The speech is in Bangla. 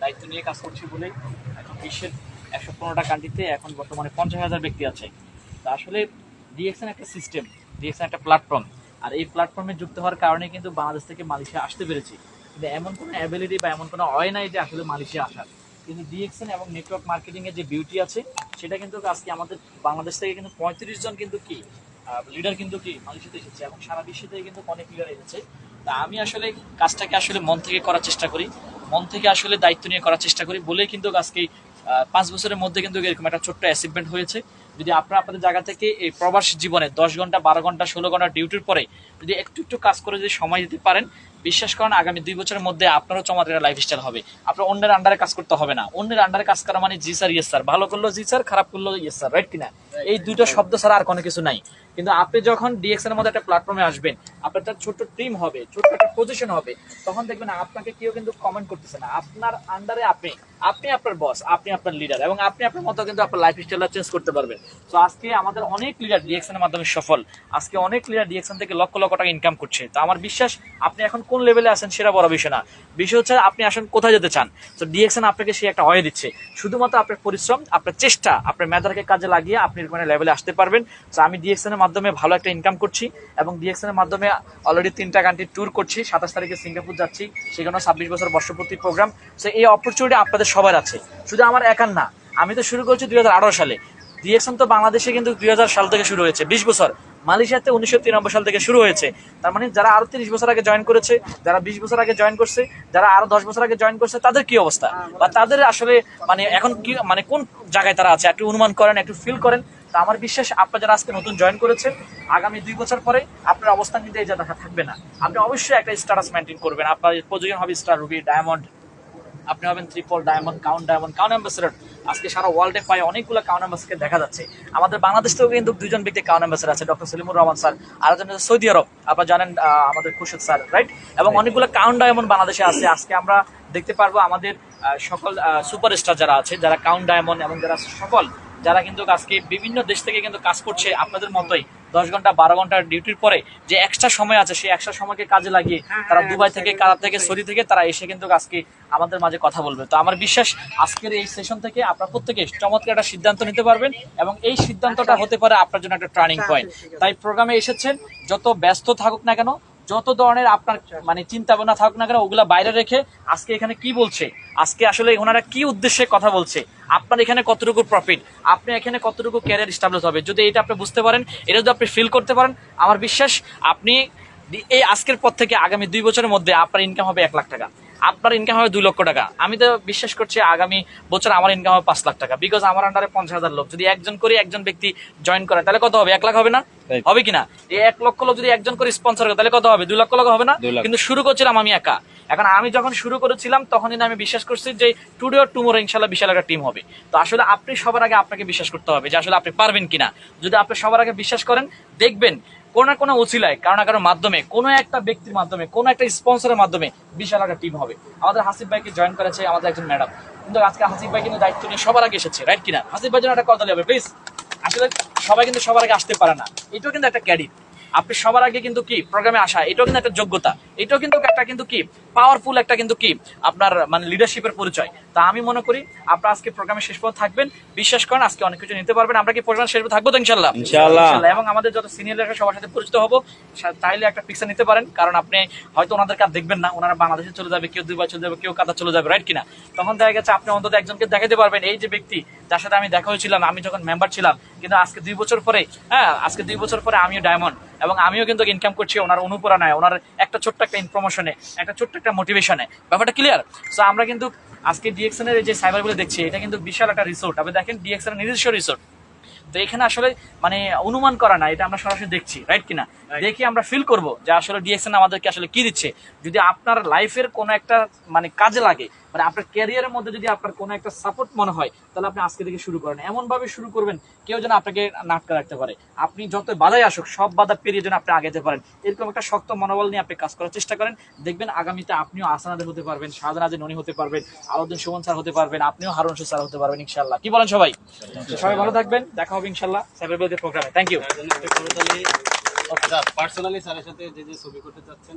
দায়িত্ব নিয়ে কাজ করছি বলেই এখন বিশ্বের একশো পনেরোটা কান্ট্রিতে এখন বর্তমানে পঞ্চাশ হাজার ব্যক্তি আছে। তা আসলে ডিএক্সএন একটা সিস্টেম ডিএক্সএন একটা প্ল্যাটফর্ম আর এই প্ল্যাটফর্মে যুক্ত হওয়ার কারণে কিন্তু বাংলাদেশ থেকে মালয়েশিয়া আসতে পেরেছি। কিন্তু এমন কোনো অ্যাবিলিটি বা এমন কোনো অয় নাই যে আসলে মালয়েশিয়া আসার। কিন্তু ডিএক্সএন এবং নেটওয়ার্ক মার্কেটিংয়ের যে বিউটি আছে, সেটা কিন্তু আজকে আমাদের বাংলাদেশ থেকে কিন্তু পঁয়ত্রিশ জন কিন্তু কি লিডার কিন্তু কি মালয়েশিয়াতে এসেছে এবং সারা বিশ্ব থেকে কিন্তু অনেক লিডার এসেছে। তা আমি আসলে কাজটাকে আসলে মন থেকে করার চেষ্টা করি। মন থেকে আসলে দায়িত্ব নিয়ে করার চেষ্টা করি বলেই কিন্তু আজকে পাঁচ বছরের মধ্যে কিন্তু এরকম একটা ছোট্ট অ্যাচিভমেন্ট হয়েছে। যদি আপনারা আপনাদের জায়গা থেকে এই প্রবাস জীবনে দশ ঘণ্টা বারো ঘণ্টা ষোলো ঘণ্টা ডিউটির পরে যদি একটু একটু কাজ করে যদি সময় দিতে পারেন বিশ্বাস করেন আগামী দুই বছরের মধ্যে আপনারও চমৎকার লাইফ স্টাইল হবে। আপনার অন্যের আন্ডারে কাজ করতে হবে না। অন্যের আন্ডারে কাজ করা মানে জি স্যার ইয়েস স্যার ভালো করল জি স্যার খারাপ করল ইয়েস স্যার রাইট কিনা? এই দুইটা শব্দ ছাড়া আর কোনো কিছু নাই। কিন্তু আপনি যখন ডিএক্সএন এর মধ্যে একটা প্ল্যাটফর্মে আসবেন, আপনার একটা ছোট্ট টিম হবে, ছোট্ট একটা পজিশন হবে, তখন দেখবেন আপনাকে কেউ কিন্তু কমেন্ট করতেছে না। আপনার আন্ডারে আপনি আপনি আপনার বস আপনি আপনার লিডার এবং আপনি আপনার মতো কিন্তু আপনার লাইফ স্টাইলটা চেঞ্জ করতে পারবেন। তো আজকে আমাদের অনেক লিডার ডিএক্সএন এর মাধ্যমে সফল। আজকে অনেক লিডার ডিএক্সএন থেকে লক্ষ লক্ষ টাকা ইনকাম করছে। তো আমার বিশ্বাস, আপনি এখন কোন লেভেলে আছেন সেটা বড় বিষয় না। বিষয় হচ্ছে আপনি আসেন কোথায় যেতে চান। তো ডিএক্সএন আপনাকে সে একটা হয়ে দিচ্ছে। শুধুমাত্র আপনার পরিশ্রম, আপনার চেষ্টা, আপনার মেধাকে কাজে লাগিয়ে আপনি এরকম লেভেলে আসতে পারবেন। তো আমি ডিএক্সএন এর মাধ্যমে ভালো একটা ইনকাম করছি এবং ডিএক্সএন এর মাধ্যমে অলরেডি তিনটা কান্ট্রি ট্যুর করছি। সাতাশ তারিখে সিঙ্গাপুর যাচ্ছি। সেখানেও ছাব্বিশ বছর বর্ষপূর্তি প্রোগ্রাম তো এই অপরচুনিটি আপনাদের সবার আছে। শুধু আমার একার না, আমি তো শুরু করছি দুই হাজার আঠারো সালে। ডিএক্সএন তো বাংলাদেশে কিন্তু দুই হাজার সাল থেকে শুরু হয়েছে, বিশ বছর। মালয়েশিয়াতে উনিশশো তিরানব্বই সাল থেকে শুরু হয়েছে। তার মানে যারা আরও তিরিশ বছর আগে জয়েন করেছে, যারা বিশ বছর আগে জয়েন করছে, যারা আরও দশ বছর আগে জয়েন করছে, তাদের কি অবস্থা? বা তাদের আসলে মানে এখন কি মানে কোন জায়গায় তারা আছে? একটু অনুমান করেন, একটু ফিল করেন। তা আমার বিশ্বাস আপনারা যারা আজকে নতুন জয়েন করেছেন, আগামী দুই বছর পরে আপনার অবস্থান কিন্তু এই জায়গা থাকবে না। আপনি অবশ্যই একটা স্ট্যাটাস মেনটেন করবেন। আপনার পজিশন হবে স্টার রুবি ডায়মন্ড আপনি হবেন triple diamond count diamond count ambassador আজকে সারা ওয়ার্ল্ডে প্রায় অনেকগুলো কাউন্ট অ্যাম্বাসেডারকে দেখা যাচ্ছে। আমাদের বাংলাদেশ থেকেও কিন্তু দুজন ব্যক্তি কাউন্ট অ্যাম্বাসেডর আছে ডক্টর সলিমুর রহমান স্যার। আর একজন সৌদি আরব আপনারা জানেন আমাদের খুশদ স্যার রাইট এবং অনেকগুলো কাউন্ট ডায়মন্ড বাংলাদেশে আছে। আজকে আমরা দেখতে পারব আমাদের সকল সুপারস্টার যারা আছে যারা কাউন্ট ডায়মন্ড এবং যারা সকল যারা কিন্তু আজকে বিভিন্ন দেশ থেকে কিন্তু কাজ করছে আপনাদের মতোই। দশ ঘণ্টা বারো ঘণ্টা ডিউটির পরে যে এক্সট্রা সময় আছে সেই এক্সট্রা সময়কে কাজে লাগিয়ে তারা দুবাই থেকে কাতার থেকে সৌদি থেকে তারা এসে কিন্তু আজকে আমাদের মাঝে কথা বলবে। তো আমার বিশ্বাস আজকের এই সেশন থেকে আপনার প্রত্যেকে চমৎকার একটা সিদ্ধান্ত নিতে পারবেন এবং এই সিদ্ধান্তটা হতে পারে আপনার জন্য একটা টার্নিং পয়েন্ট তাই প্রোগ্রামে এসেছেন যত ব্যস্ত থাকুক না কেন যত ধরনের আপনার মানে চিন্তা ভাবনা থাকুক না কেন, ওগুলা বাইরে রেখে আজকে এখানে কি বলছে? আজকে আসলে ওনারা কি উদ্দেশ্যে কথা বলছে? আপনার এখানে কতটুকু প্রফিট আপনি এখানে কতটুকু ক্যারিয়ার স্টাবলিশ হবে? যদি এটা আপনি বুঝতে পারেন, এটা যদি আপনি ফিল করতে পারেন, আমার বিশ্বাস আপনি এই আজকের পর থেকে আগামী দুই বছরের মধ্যে আপনার ইনকাম হবে এক লাখ টাকা। আপনার ইনকাম হবে দুই লক্ষ টাকা। আমি তো বিশ্বাস করছি আগামী বছর আমার ইনকাম হবে পাঁচ লাখ টাকা। বিকজ আমার আন্ডারে পঞ্চাশ হাজার লোক। যদি একজন করে একজন ব্যক্তি জয়েন করে তাহলে কত হবে? এক লাখ হবে না? হবে কিনা এই এক লক্ষ লোক যদি একজন করে স্পন্সর করে তাহলে কত হবে? দুই লক্ষ লোক হবে না? কিন্তু শুরু করছিলাম আমি একা। এখন আমি যখন শুরু করেছিলাম তখন কিন্তু আমি বিশ্বাস করছি যে টুডে অর টুমোরো ইনশাল্লাহ বিশাল একটা টিম হবে। তো আসলে আপনি সবার আগে আপনাকে বিশ্বাস করতে হবে যে আসলে আপনি পারবেন কিনা। যদি আপনি সবার আগে বিশ্বাস করেন দেখবেন কোনো না কোনো উচিলায় কারও না কারোর মাধ্যমে, কোনো একটা ব্যক্তির মাধ্যমে, কোনো একটা স্পন্সরের মাধ্যমে বিশাল একটা টিম হবে। আমাদের হাসিফ ভাইকে জয়েন করেছে আমাদের একজন ম্যাডাম কিন্তু আজকে হাসিফ ভাই কিন্তু দায়িত্ব নিয়ে সবার আগে এসেছে রাইট কিনা? হাসিফ ভাই জন্য একটা কথা হবে প্লিজ আসলে সবাই কিন্তু সবার আগে আসতে পারে না। এটাও কিন্তু একটা ক্যারিট আপনি সবার আগে কিন্তু কি প্রোগ্রামে আসা, এটাও কিন্তু একটা যোগ্যতা। এটাও কিন্তু একটা কিন্তু কি পাওয়ারফুল একটা কিন্তু কি, আপনার মানে লিডারশিপের পরিচয়। তা আমি মনে করি আপনারা আজকে প্রোগ্রামে শেষ পর্যন্ত থাকবেন। বিশ্বাস করেন আজকে অনেক কিছু নিতে পারবেন। আমরা কি প্রোগ্রাম শেষ থাকব তো ইনশাল্লাহ ইনশাআল্লাহ। এবং আমাদের যত সিনিয়র সবার সাথে পরিচিত হব। চাইলে একটা পিকচার নিতে পারেন। কারণ আপনি হয়তো ওনাদেরকে আর দেখবেন না। ওনারা বাংলাদেশে চলে যাবে কেউ দুবার চলে যাবে কেউ কাতার চলে যাবে রাইট কিনা? তখন দেখা গেছে আপনি অন্তত একজনকে দেখাতে পারবেন। এই যে ব্যক্তি যার সাথে আমি দেখা হয়েছিলাম আমি যখন মেম্বার ছিলাম কিন্তু আজকে দুই বছর পরে হ্যাঁ আজকে দুই বছর পরে আমিও ডায়মন্ড এবং আমিও কিন্তু ইনকাম করছি ওনার অনুপ্রেরণায় ওনার একটা ছোট্ট একটা ইনফরমেশনে একটা ছোট্ট একটা মোটিভেশনে ব্যাপারটা ক্লিয়ার সো আমরা কিন্তু আজকে ডিএক্সএন এর যে সাইবারগুলো দেখছি, এটা কিন্তু বিশাল একটা রিসোর্ট আপনি দেখেন ডিএক্সএন এর নিজস্ব রিসোর্ট তো এখানে আসলে মানে অনুমান করা না এটা আমরা সরাসরি দেখছি রাইট কিনা? দেখি আমরা ফিল করব যে আসলে ডিএক্সএন আমাদেরকে আসলে কি দিচ্ছে। যদি আপনার লাইফের কোনো একটা মানে কাজে লাগে মানে আপনার ক্যারিয়ারের মধ্যে যদি আপনার কোনো একটা সাপোর্ট মনে হয় তাহলে আপনি আজকে থেকে শুরু করেন। এমন ভাবে শুরু করবেন কেউ যেন আপনাকে নাটকা রাখতে পারে। আপনি যত বাধাই আসুক সব বাধা পেরিয়ে যেন আপনি আগে যেতে পারেন। এরকম একটা শক্ত মনোবল নিয়ে আপনি কাজ করার চেষ্টা করেন। দেখবেন আগামীতে আপনিও আসানাদের হতে পারবেন সাধনাজে ননি হতে পারবেন আলাউদ্দিন সুমন স্যার হতে পারবেন আপনিও হারুন স্যার হতে পারবেন ইনশাল্লাহ কি বলেন সবাই? সবাই ভালো থাকবেন দেখা হবে ইনশাল্লাহ সাইবার প্রোগ্রামে। থ্যাংক ইউ পার্সোনালি স্যারের সাথে যে যে ছবি করতে চাচ্ছেন